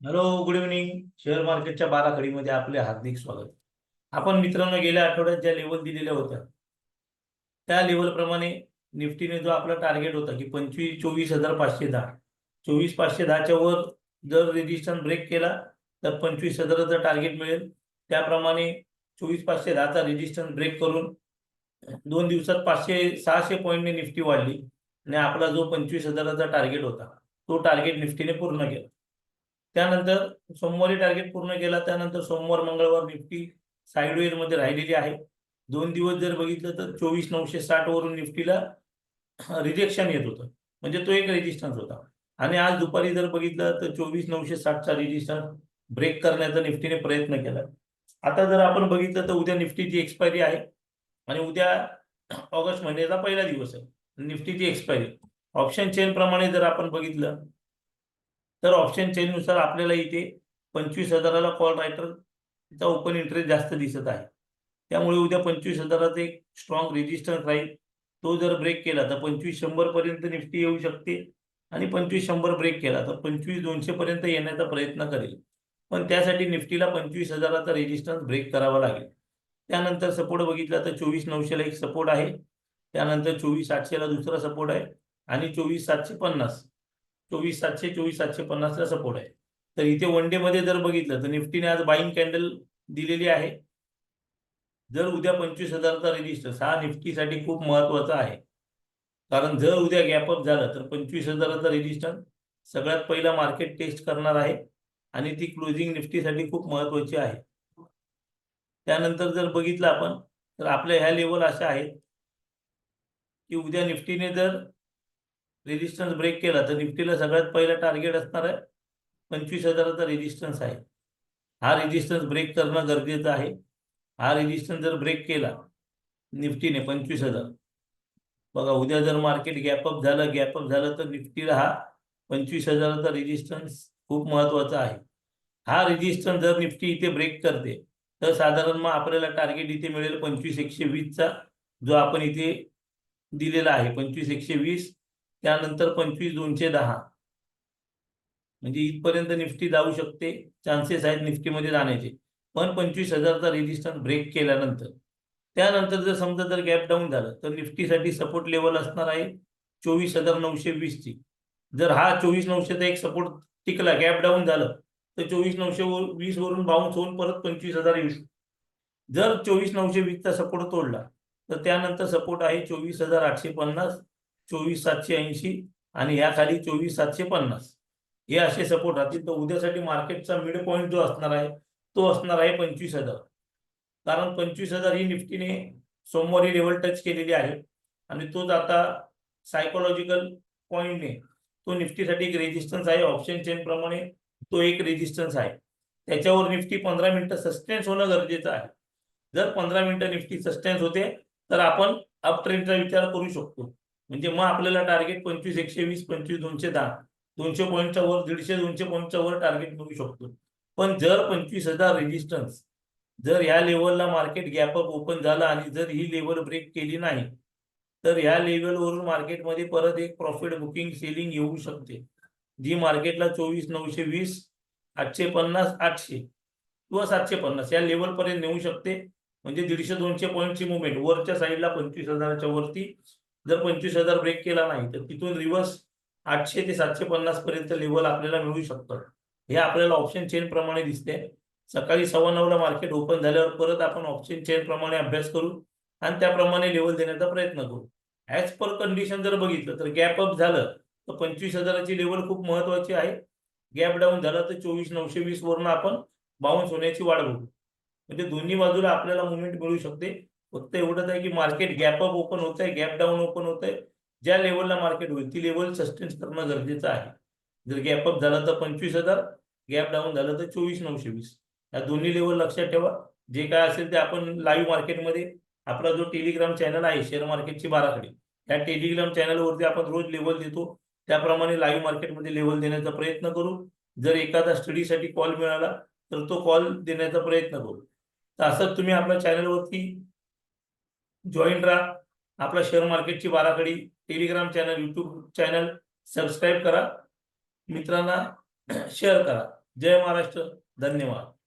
Hello good evening share मार्केटच्या बारा मध्ये आपले हार्दिक स्वागत. आपण मित्रांनो गेल्या आठवड्यात ज्या लेवल दिलेल्या होत्या. त्या लेवल प्रमाणे निफ्टीने जो आपला टार्गेट होता की पंचवीस चोवीस हजार पाचशे दहा. चोवीस पाचशे दहाच्या वर जर रेजिस्टन्स ब्रेक केला तर पंचवीस हजाराचं टार्गेट मिळेल. त्याप्रमाणे चोवीस पाचशे दहाचा रेजिस्टन्स ब्रेक करून दोन दिवसात पाचशे सहाशे पॉईंटने निफ्टी वाढली. आणि आपला जो पंचवीस हजाराचा टार्गेट होता तो टार्गेट निफ्टीने पूर्ण केला. त्यानंतर सोमवारी टार्गेट पूर्ण केला त्यानंतर सोमवार मंगळवार निफ्टी साईडवेजमध्ये राहिलेली आहे. दोन दिवस जर बघितलं तर चोवीस नऊशे साठ वरून निफ्टीला रिजेक्शन येत होतं. म्हणजे तो एक रेजिस्टन्स होता. आणि आज दुपारी जर बघितलं तर चोवीस नऊशे साठचा रेजिस्टन्स ब्रेक करण्याचा निफ्टीने प्रयत्न केला. आता जर आपण बघितलं तर उद्या निफ्टीची एक्सपायरी आहे. आणि उद्या ऑगस्ट महिन्याचा पहिला दिवस आहे. निफ्टीची एक्सपायरी ऑप्शन चेन प्रमाणे जर आपण बघितलं तर ऑप्शन चेंजनुसार आपल्याला इथे पंचवीस हजाराला कॉल रायटरचा ओपन इंटरेस्ट जास्त दिसत आहे. त्यामुळे उद्या पंचवीस हजाराचा एक स्ट्रॉंग रेजिस्टन्स राहील. तो जर ब्रेक केला तर पंचवीस शंभरपर्यंत निफ्टी येऊ शकते आणि पंचवीस शंभर ब्रेक केला तर पंचवीस दोनशेपर्यंत येण्याचा प्रयत्न करेल. पण त्यासाठी निफ्टीला पंचवीस हजाराचा रेजिस्टन्स ब्रेक करावा लागेल. त्यानंतर सपोर्ट बघितला तर चोवीस नऊशेला एक सपोर्ट आहे. त्यानंतर चोवीस आठशेला दुसरा सपोर्ट आहे आणि चोवीस सातशे पन्नास. चोवीस सातशे चोवीस सातशे पन्नासला सपोर्ट आहे. तर इथे वन डे मध्ये जर बघितलं तर निफ्टीने आज बाईंग कॅन्डल दिलेली आहे. जर उद्या पंचवीस हजारचा रेजिस्टन्स हा निफ्टीसाठी खूप महत्त्वाचा आहे. कारण जर उद्या गॅपअप झालं तर पंचवीस हजाराचा रेजिस्टन्स सगळ्यात पहिला मार्केट टेस्ट करणार आहे. आणि ती क्लोजिंग निफ्टीसाठी खूप महत्वाची आहे. त्यानंतर जर बघितलं आपण तर आपल्या ह्या लेवल अशा आहेत. की उद्या निफ्टीने जर रेजिस्टन्स ब्रेक केला तर निफ्टीला सगळ्यात पहिला टार्गेट असणार आहे पंचवीस हजाराचा रेजिस्टन्स आहे. हा रेजिस्टन्स ब्रेक करणं गरजेचं आहे. हा रेजिस्टन्स जर ब्रेक केला निफ्टीने पंचवीस हजार. बघा उद्या जर मार्केट गॅपअप झालं गॅपअप झालं तर निफ्टीला हा पंचवीस हजाराचा रेजिस्टन्स खूप महत्त्वाचा आहे. हा रेजिस्टन्स जर निफ्टी इथे ब्रेक करते तर साधारण मग आपल्याला टार्गेट इथे मिळेल पंचवीस एकशे वीसचा जो आपण इथे दिलेला आहे पंचवीस एकशे वीस. त्यानंतर पंचवीस दोनशे दहा. म्हणजे इथपर्यंत निफ्टी जाऊ शकते चान्सेस आहेत निफ्टीमध्ये जाण्याचे. पण पंचवीस हजारचा रेजिस्टन्स ब्रेक केल्यानंतर. त्यानंतर जर समजा जर गॅप डाऊन झालं तर निफ्टीसाठी सपोर्ट लेवल असणार आहे चोवीस हजार नऊशे वीसची. जर हा चोवीस नऊशेचा एक सपोर्ट टिकला गॅप डाऊन झालं तर चोवीस नऊशे वीस वरून बाउन्स होऊन परत पंचवीस हजार वीस जर चोवीस नऊशे वीसचा सपोर्ट तोडला तर त्यानंतर सपोर्ट आहे चोवीस हजार आठशे पन्नास. चोवीस सातशे ऐंशी आणि या खाली चोवीस सातशे पन्नास. हे असे सपोर्ट राहतील तर उद्यासाठी मार्केटचा मिड पॉईंट जो असणार आहे तो असणार आहे पंचवीस हजार. कारण पंचवीस हजार ही निफ्टीने सोमवारी लेवल टच केलेली आहे. आणि तोच आता सायकोलॉजिकल पॉईंटने तो निफ्टीसाठी एक रेजिस्टन्स आहे. ऑप्शन चेन प्रमाणे तो एक रेजिस्टन्स आहे. त्याच्यावर निफ्टी पंधरा मिनिटं सस्टेन्स होणं गरजेचं आहे. जर पंधरा मिनिटं निफ्टी सस्टेन्स होते तर आपण अप ट्रेंडचा विचार करू शकतो. म्हणजे मग आपल्याला टार्गेट पंचवीस एकशे वीस पंचवीस दोनशे दहा दोनशे पॉईंटच्या वर दीडशे दोनशे पॉईंटच्या वर टार्गेट मिळू शकतो. पण जर पंचवीस हजार रेजिस्टन्स जर ह्या लेवलला मार्केट गॅपअप ओपन झाला आणि जर ही लेवल ब्रेक केली नाही तर ह्या लेवलवरून मार्केटमध्ये परत एक प्रॉफिट बुकिंग सेलिंग येऊ शकते. जी मार्केटला चोवीस नऊशे वीस आठशे पन्नास आठशे किंवा सातशे पन्नास या लेवल पर्यंत नेऊ शकते. म्हणजे दीडशे दोनशे पॉईंटची मुवमेंट वरच्या साईडला पंचवीस हजाराच्या वरती जर पंचवीस हजार ब्रेक केला नाही तर तिथून रिव्हर्स आठशे ते सातशे पन्नास पर्यंत लेवल आपल्याला मिळू शकतं. हे आपल्याला ऑप्शन चेन प्रमाणे दिसते. सकाळी सव्वा नऊला मार्केट ओपन झाल्यावर परत आपण ऑप्शन चेन प्रमाणे अभ्यास करू आणि त्याप्रमाणे लेवल देण्याचा प्रयत्न करू. ऍज पर कंडिशन जर बघितलं तर गॅप अप झालं तर पंचवीस हजाराची लेवल खूप महत्वाची आहे. गॅप डाऊन झाला तर चोवीस नऊशे वीस वरून आपण बाउन्स होण्याची वाढ बघू. म्हणजे दोन्ही बाजूला आपल्याला मुवमेंट मिळू शकते. फक्त एवढंच आहे की मार्केट गॅप अप ओपन होत आहे गॅप डाऊन ओपन होत आहे ज्या लेवलला मार्केट होईल ती लेवल सस्टेन्स करणं गरजेचं आहे. जर गॅप अप झालं तर पंचवीस हजार गॅप डाऊन झालं तर चोवीस नऊशे वीस. या दोन्ही लेवल लक्षात ठेवा. जे काय असेल ते आपण लाईव्ह मार्केटमध्ये आपला जो टेलिग्राम चॅनल आहे शेअर मार्केटची बाराखडी त्या टेलिग्राम चॅनलवरती आपण रोज लेवल देतो. त्याप्रमाणे लाईव्ह मार्केटमध्ये लेवल देण्याचा प्रयत्न करू. जर एखादा स्टडीसाठी कॉल मिळाला तर तो कॉल देण्याचा प्रयत्न करू. तर असंच तुम्ही आपल्या चॅनलवरती जॉईन राहा. आपला शेअर मार्केटची बाराखडी telegram channel YouTube channel subscribe करा. मित्रांना शेअर करा. जय महाराष्ट्र. धन्यवाद.